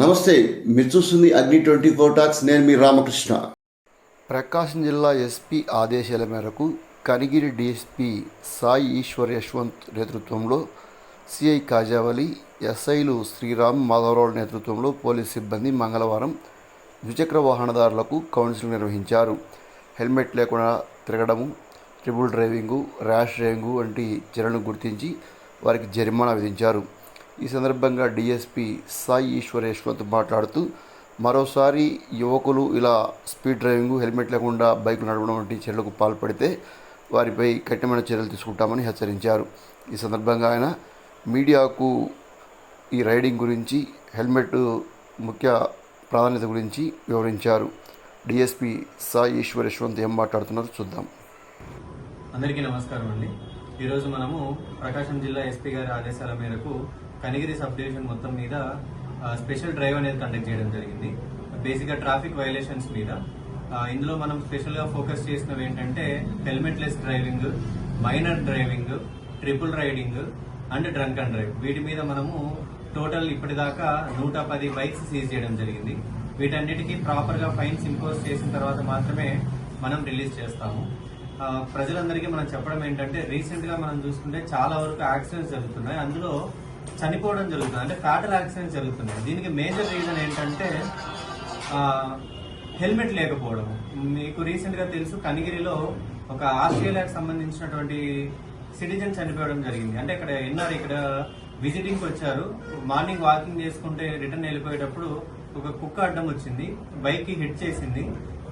నమస్తే మీరు చూస్తుంది అగ్ని ట్వంటీ ఫోర్ టాక్స్ నేను మీ రామకృష్ణ ప్రకాశం జిల్లా ఎస్పీ ఆదేశాల మేరకు కనిగిరి డిఎస్పీ సాయి ఈశ్వర్ యశ్వంత్ నేతృత్వంలో సిఐ కాజావలి ఎస్ఐలు శ్రీరామ్ మాధవరావు నేతృత్వంలో పోలీస్ సిబ్బంది మంగళవారం ద్విచక్ర వాహనదారులకు కౌన్సిలింగ్ నిర్వహించారు హెల్మెట్ లేకుండా తిరగడము ట్రిపుల్ డ్రైవింగు ర్యాష్ డ్రైవింగు వంటి చర్యలను గుర్తించి వారికి జరిమానా విధించారు ఈ సందర్భంగా డీఎస్పీ సాయి ఈశ్వరేశ్వర్తో మాట్లాడుతూ మరోసారి యువకులు ఇలా స్పీడ్ డ్రైవింగ్ హెల్మెట్ లేకుండా బైక్ నడవడం వంటి చర్యలకు పాల్పడితే వారిపై కఠినమైన చర్యలు తీసుకుంటామని హెచ్చరించారు ఈ సందర్భంగా ఆయన మీడియాకు ఈ రైడింగ్ గురించి హెల్మెట్ ముఖ్య ప్రాధాన్యత గురించి వివరించారు డిఎస్పీ సాయి ఈశ్వర్ యశ్వంత్ ఏం మాట్లాడుతున్నారు చూద్దాం అందరికీ నమస్కారం అండి ఈరోజు మనము ప్రకాశం జిల్లా ఎస్పీ గారి ఆదేశాల మేరకు కనిగిరి సబ్ డివిజన్ మొత్తం మీద స్పెషల్ డ్రైవ్ అనేది కండక్ట్ చేయడం జరిగింది బేసిక్గా ట్రాఫిక్ వైలేషన్స్ మీద ఇందులో మనం స్పెషల్గా ఫోకస్ చేసినవి ఏంటంటే helmetless driving minor driving triple riding and drunk and drive వీటి మీద మనము టోటల్ ఇప్పటిదాకా నూట పది బైక్స్ సీజ్ చేయడం జరిగింది వీటన్నిటికీ ప్రాపర్గా ఫైన్స్ ఇంపోజ్ చేసిన తర్వాత మాత్రమే మనం రిలీజ్ చేస్తాము ప్రజలందరికీ మనం చెప్పడం ఏంటంటే రీసెంట్గా మనం చూసుకుంటే చాలా వరకు యాక్సిడెంట్స్ జరుగుతున్నాయి అందులో చనిపోవడం జరుగుతుంది అంటే ఫ్యాటల్ యాక్సిడెంట్ జరుగుతున్నాయి దీనికి మేజర్ రీజన్ ఏంటంటే హెల్మెట్ లేకపోవడం మీకు రీసెంట్గా తెలుసు కనిగిరిలో ఒక ఆస్ట్రేలియాకి సంబంధించినటువంటి సిటిజన్ చనిపోవడం జరిగింది అంటే ఇక్కడ ఎన్ఆర్ ఇక్కడ విజిటింగ్కి వచ్చారు మార్నింగ్ వాకింగ్ చేసుకుంటే రిటర్న్ వెళ్ళిపోయేటప్పుడు ఒక కుక్క అడ్డం వచ్చింది బైక్కి హిట్ చేసింది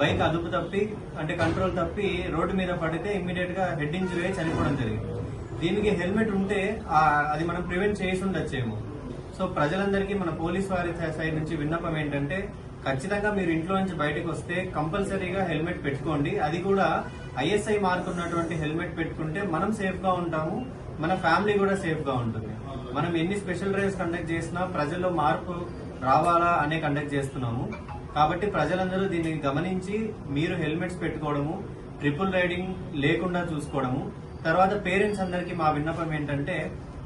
బైక్ అదుపు తప్పి అంటే కంట్రోల్ తప్పి రోడ్డు మీద పడితే ఇమ్మీడియట్గా హెడ్ ఇంజురీ చనిపోవడం జరిగింది దీనికి హెల్మెట్ ఉంటే అది మనం ప్రివెంట్ చేసి ఉండొచ్చేమో సో ప్రజలందరికీ మన పోలీస్ వారి సైడ్ నుంచి విన్నపం ఏంటంటే ఖచ్చితంగా మీరు ఇంట్లో నుంచి బయటకు వస్తే కంపల్సరీగా హెల్మెట్ పెట్టుకోండి అది కూడా ఐఎస్ఐ మార్క్ ఉన్నటువంటి హెల్మెట్ పెట్టుకుంటే మనం సేఫ్ గా ఉంటాము మన ఫ్యామిలీ కూడా సేఫ్ గా ఉంటుంది మనం ఎన్ని స్పెషల్ డ్రైవ్స్ కండక్ట్ చేసినా ప్రజల్లో మార్పు రావాలా అనే కండక్ట్ చేస్తున్నాము కాబట్టి ప్రజలందరూ దీన్ని గమనించి మీరు హెల్మెట్స్ పెట్టుకోవడము ట్రిపుల్ రైడింగ్ లేకుండా చూసుకోవడము తర్వాత పేరెంట్స్ అందరికి మా విన్నపం ఏంటంటే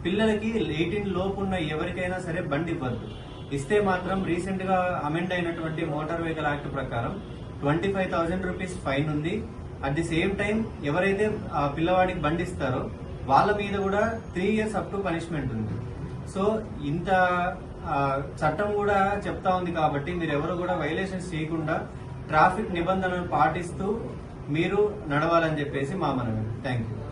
పిల్లలకి ఎయిటీన్ లోపు ఉన్న ఎవరికైనా సరే బండి ఇవ్వద్దు ఇస్తే మాత్రం రీసెంట్ గా అమెండ్ అయినటువంటి మోటార్ వెహికల్ యాక్ట్ ప్రకారం twenty five thousand rupees fine ఉంది అట్ ది సేమ్ టైం ఎవరైతే ఆ పిల్లవాడికి బండి ఇస్తారో వాళ్ళ మీద కూడా three years up to punishment ఉంది సో ఇంత చట్టం కూడా చెప్తా ఉంది కాబట్టి మీరు ఎవరు కూడా వైలేషన్స్ చేయకుండా ట్రాఫిక్ నిబంధనలు పాటిస్తూ మీరు నడవాలని చెప్పేసి మా మనవి thank you